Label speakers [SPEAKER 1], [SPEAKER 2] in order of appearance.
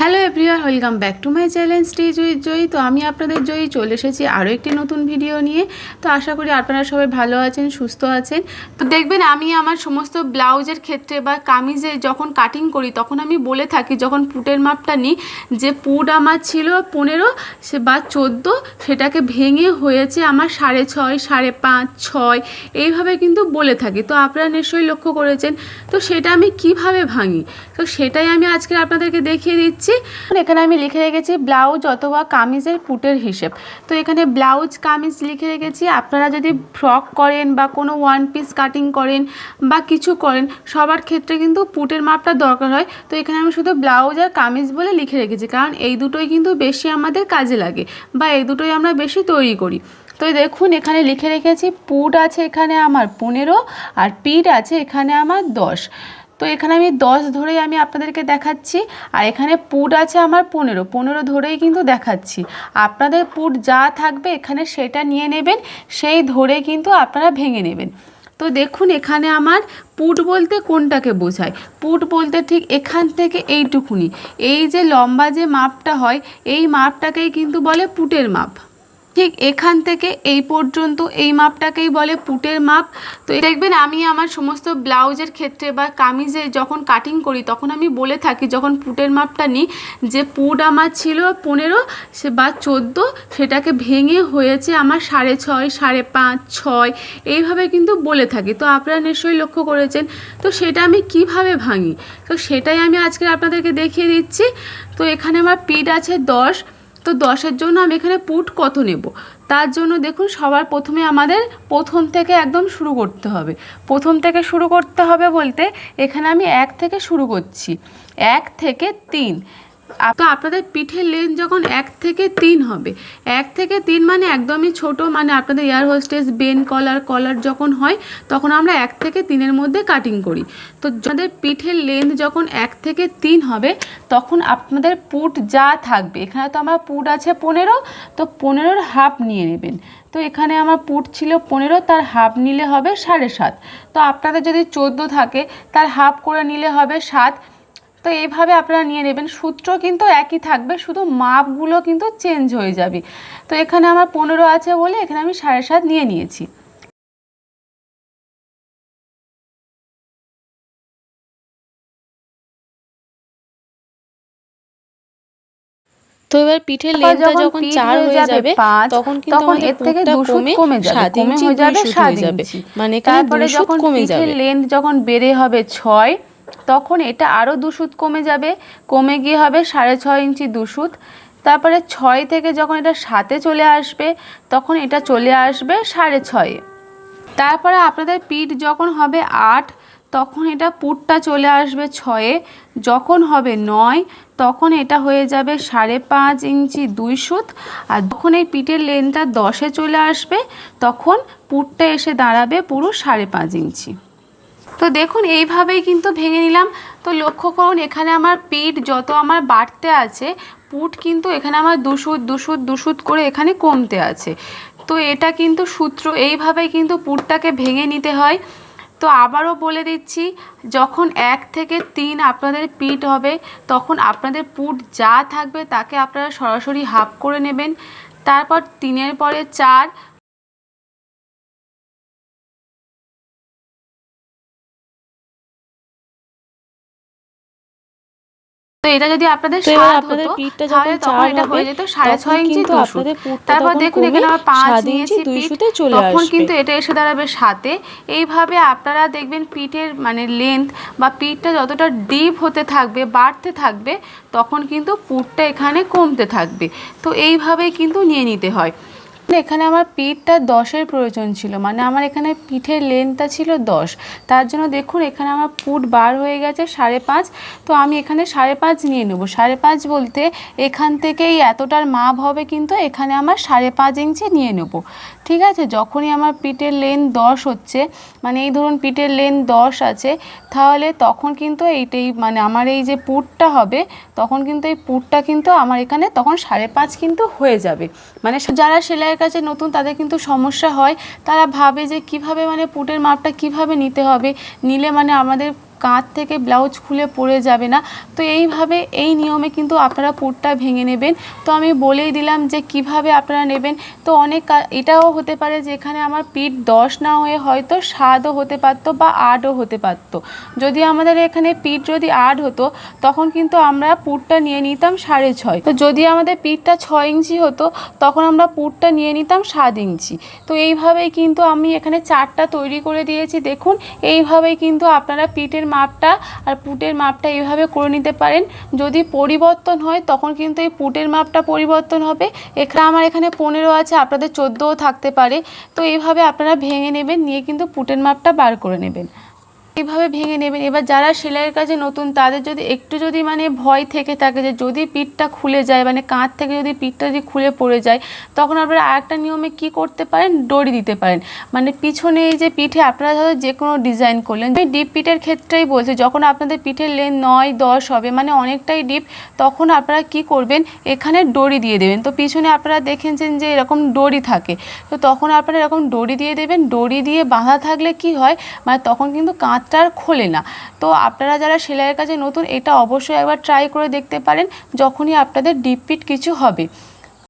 [SPEAKER 1] Hello everyone, welcome back to my channel stage with Joyee. তো আমি আপনাদের জয়ী চলে এসেছি আরও একটি নতুন ভিডিও নিয়ে। তো আশা করি আপনারা সবাই ভালো আছেন, সুস্থ আছেন। তো দেখবেন আমি আমার সমস্ত ব্লাউজের ক্ষেত্রে বা কামিজে যখন কাটিং করি, তখন আমি বলে থাকি, যখন পুটের মাপটা নিই, যে পুট আমার ছিল পনেরো, সে বা চোদ্দ, সেটাকে ভেঙে হয়েছে আমার সাড়ে ছয়, সাড়ে পাঁচ, ছয়, এইভাবে কিন্তু বলে থাকি। তো আপনারা নিশ্চয়ই লক্ষ্য করেছেন। তো সেটা আমি কীভাবে ভাঙি? তো সেটাই আমি আজকে আপনাদেরকে দেখিয়ে দিচ্ছি। এখানে আমি লিখে রেখেছি ব্লাউজ অথবা কামিজের পুটের হিসেব। তো এখানে ব্লাউজ, কামিজ লিখে রেখেছি। আপনারা যদি ফ্রক করেন বা কোনো ওয়ান পিস কাটিং করেন বা কিছু করেন, সবার ক্ষেত্রে কিন্তু পুটের মাপটা দরকার হয়। তো এখানে আমি শুধু ব্লাউজ আর কামিজ বলে লিখে রেখেছি, কারণ এই দুটোই কিন্তু বেশি আমাদের কাজে লাগে বা এই দুটোই আমরা বেশি তৈরি করি। তো দেখুন, এখানে লিখে রেখেছি পুট আছে এখানে আমার পনেরো আর পিট আছে এখানে আমার দশ। তো এখানে আমি দশ ধরেই আমি আপনাদেরকে দেখাচ্ছি, আর এখানে পুট আছে আমার পনেরো। পনেরো ধরেই কিন্তু দেখাচ্ছি। আপনাদের পুট যা থাকবে এখানে সেটা নিয়ে নেবেন, সেই ধরে কিন্তু আপনারা ভেঙে নেবেন। তো দেখুন এখানে আমার পুট বলতে কোনটাকে বোঝায়? পুট বলতে ঠিক এখান থেকে এইটুকুনি। এই যে লম্বা যে মাপটা হয়, এই মাপটাকেই কিন্তু বলে পুটের মাপ। ঠিক এখান থেকে এই পর্যন্ত এই মাপটাকেই বলে পুটের মাপ। তো দেখবেন, আমি আমার সমস্ত ব্লাউজের ক্ষেত্রে বা কামিজে যখন কাটিং করি, তখন আমি বলে থাকি, যখন পুটের মাপটা নিই, যে পুট আমার ছিল পনেরো, সে বা চোদ্দ, সেটাকে ভেঙে হয়েছে আমার সাড়ে ছয়, সাড়ে পাঁচ, ছয়, এইভাবে কিন্তু বলে থাকি। তো আপনারা নিশ্চয়ই লক্ষ্য করেছেন। তো সেটা আমি কীভাবে ভাঙি? তো সেটাই আমি আজকে আপনাদেরকে দেখিয়ে দিচ্ছি। তো এখানে আমার পিঠ আছে দশ তো দশের জন্য আমি এখানে পুট কত নেব? তার জন্য দেখুন সবার প্রথমে আমাদের প্রথম থেকে একদম শুরু করতে হবে। প্রথম থেকে শুরু করতে হবে বলতে এখানে আমি এক থেকে শুরু করছি। এক থেকে তিন। তো আপনাদের পিঠের লেন্থ যখন এক থেকে তিন হবে, এক থেকে তিন মানে একদমই ছোট মানে আপনাদের এয়ার হোস্টেস বেন কলার কলার যখন হয়, তখন আমরা এক থেকে তিনের মধ্যে কাটিং করি। তো যাদের পিঠের লেন্থ যখন এক থেকে তিন হবে, তখন আপনাদের পুট যা থাকবে, এখানে তো আমার পুট আছে পনেরো, তো পনেরোর হাফ নিয়ে নেবেন। তো এখানে আমার পুট ছিল পনেরো, তার হাফ নিলে হবে সাড়ে সাত। তো আপনাদের যদি চোদ্দ থাকে, তার হাফ করে নিলে হবে সাত। তো এইভাবে আপনারা নিয়ে নেবেন। সূত্র কিন্তু একই থাকবে শুধু মাপগুলো কিন্তু চেঞ্জ হয়ে যাবে। তো এখানে আমার পনেরো আছে বলে এখানে আমি সাড়ে সাত নিয়ে নিয়েছি।
[SPEAKER 2] তো এবার পিঠের লেন্থটা যখন চার হয়ে যাবে তখন কিন্তু
[SPEAKER 1] তখন এর থেকে
[SPEAKER 2] কমে
[SPEAKER 1] যাবে কমে হয়ে যাবে
[SPEAKER 2] সুত
[SPEAKER 1] ইঞ্চি।
[SPEAKER 2] মানে
[SPEAKER 1] তারপরে যখন পিঠের লেন্থ যখন বেড়ে হবে ছয় তখন এটা আরও দু সুত কমে যাবে। কমে গিয়ে হবে সাড়ে ছয় ইঞ্চি দু সুত। তারপরে ছয় থেকে যখন এটা সাতে চলে আসবে, তখন এটা চলে আসবে সাড়ে ছয়ে। তারপরে আপনাদের পিঠ যখন হবে আট, তখন এটা পুটটা চলে আসবে ছয়ে। যখন হবে নয়, তখন এটা হয়ে যাবে সাড়ে পাঁচ ইঞ্চি দুই সুত। আর যখন এই পিঠের লেনটা দশে চলে আসবে, তখন পুটটা এসে দাঁড়াবে পুরো সাড়ে পাঁচ ইঞ্চি। তো দেখুন, এইভাবেই কিন্তু ভেঙে নিলাম। তো লক্ষ্য করুন, এখানে আমার পিঠ যত আমার বাড়তে আছে, পুট কিন্তু এখানে আমার দুশুত দুশুত দুশুত করে এখানে কমতে আছে। তো এটা কিন্তু সূত্র, এইভাবেই কিন্তু পুটটাকে ভেঙে নিতে হয়। তো আবারও বলে দিচ্ছি, যখন এক থেকে তিন আপনাদের পিঠ হবে, তখন আপনাদের পুট যা থাকবে তাকে আপনারা সরাসরি হাফ করে নেবেন। তারপর তিনের পরে চার এটা যদি আপনাদের
[SPEAKER 2] তো
[SPEAKER 1] সাত হতো তাহলে তখন এটা হয়ে যেত সাড়ে ছয় ইঞ্চি দুশো। তারপর দেখুন এখানে আমার পাঁচ নিয়েছি পিঠ তখন কিন্তু এটা এসে দাঁড়াবে সাতে এইভাবে আপনারা দেখবেন পিঠের মানে লেন্থ বা পিঠটা যতটা ডিপ হতে থাকবে বাড়তে থাকবে তখন কিন্তু পুটটা এখানে কমতে থাকবে। তো এইভাবেই কিন্তু নিয়ে নিতে হয়। এখানে আমার পিঠটা দশের প্রয়োজন ছিল। মানে আমার এখানে পিঠের লেন্থটা ছিল দশ। তার জন্য দেখুন, এখানে আমার পুট বার হয়ে গেছে সাড়ে পাঁচ। তো আমি এখানে সাড়ে পাঁচ নিয়ে নেব। সাড়ে পাঁচ বলতে এখান থেকে এই এতটার মাপ হবে কিন্তু এখানে আমার সাড়ে পাঁচ ইঞ্চি নিয়ে নেব। ঠিক আছে? যখনই আমার পিঠের লেন্থ দশ হচ্ছে মানে এই ধরুন পিঠের লেন্থ দশ আছে, তাহলে তখন কিন্তু এইটাই মানে আমার এই যে পুটটা হবে, তখন কিন্তু এই পুটটা কিন্তু আমার এখানে তখন সাড়ে পাঁচ কিন্তু হয়ে যাবে। মানে যারা সেলাইয়ের কাছে নতুন তাদের কিন্তু সমস্যা হয়। তারা ভাবে যে কীভাবে মানে পুটের মাপটা কীভাবে নিতে হবে? নিলে মানে আমাদের কাঁধ থেকে ব্লাউজ খুলে পড়ে যাবে না। তো এইভাবে এই নিয়মে কিন্তু আপনারা পুরটা ভেঙে নেবেন। তো আমি বলেই দিলাম যে কীভাবে আপনারা নেবেন। তো অনেক এটাও হতে পারে যে এখানে আমার পিঠ দশ না হয়ে হয়তো সাতও হতে পারতো বা আটও হতে পারতো। যদি আমাদের এখানে পিঠ যদি আট হতো, তখন কিন্তু আমরা পুরটা নিয়ে নিতাম সাড়ে ছয়। তো যদি আমাদের পিঠটা ছয় ইঞ্চি হতো, তখন আমরা পুরটা নিয়ে নিতাম সাত ইঞ্চি। তো এইভাবেই কিন্তু আমি এখানে চারটা তৈরি করে দিয়েছি। দেখুন, এইভাবেই কিন্তু আপনারা পিঠের মাপটা আর পুটের মাপটা এইভাবে করে নিতে পারেন। যদি পরিবর্তন হয়, তখন কিন্তু এই পুটের মাপটা পরিবর্তন হবে। এখানে আমার এখানে পনেরো আছে, আপনাদের চোদ্দোও থাকতে পারে। তো এইভাবে আপনারা ভেঙে নেবেন, নিয়ে কিন্তু পুটের মাপটা বার করে নেবেন। এইভাবে ভেঙে নেবেন। এবার যারা সেলাইয়ের কাজে নতুন, তাদের যদি একটু যদি মানে ভয় থেকে থাকে যে যদি পিঠটা খুলে যায় মানে কাঁধ থেকে যদি পিঠটা যদি খুলে পড়ে যায়, তখন আপনারা আরেকটা নিয়মে কি করতে পারেন? দড়ি দিতে পারেন। মানে পিছনে এই যে পিঠে, আপনারা ধরো যে কোনো ডিজাইন করলেন, আমি ডিপ পিঠের ক্ষেত্রেই বলছি, যখন আপনাদের পিঠের লেন নয়, দশ হবে মানে অনেকটাই ডিপ, তখন আপনারা কি করবেন? এখানে দড়ি দিয়ে দেবেন। তো পিছনে আপনারা দেখেছেন যে এরকম দড়ি থাকে। তো তখন আপনারা এরকম দড়ি দিয়ে দেবেন। দড়ি দিয়ে বাঁধা থাকলে কি হয়? মানে তখন কিন্তু কাঁধটা আর খোলে না। তো আপনারা যারা সেলাইয়ের কাজে নতুন, এটা অবশ্যই একবার ট্রাই করে দেখতে পারেন, যখনই আপনাদের ডিপ পিট কিছু হবে।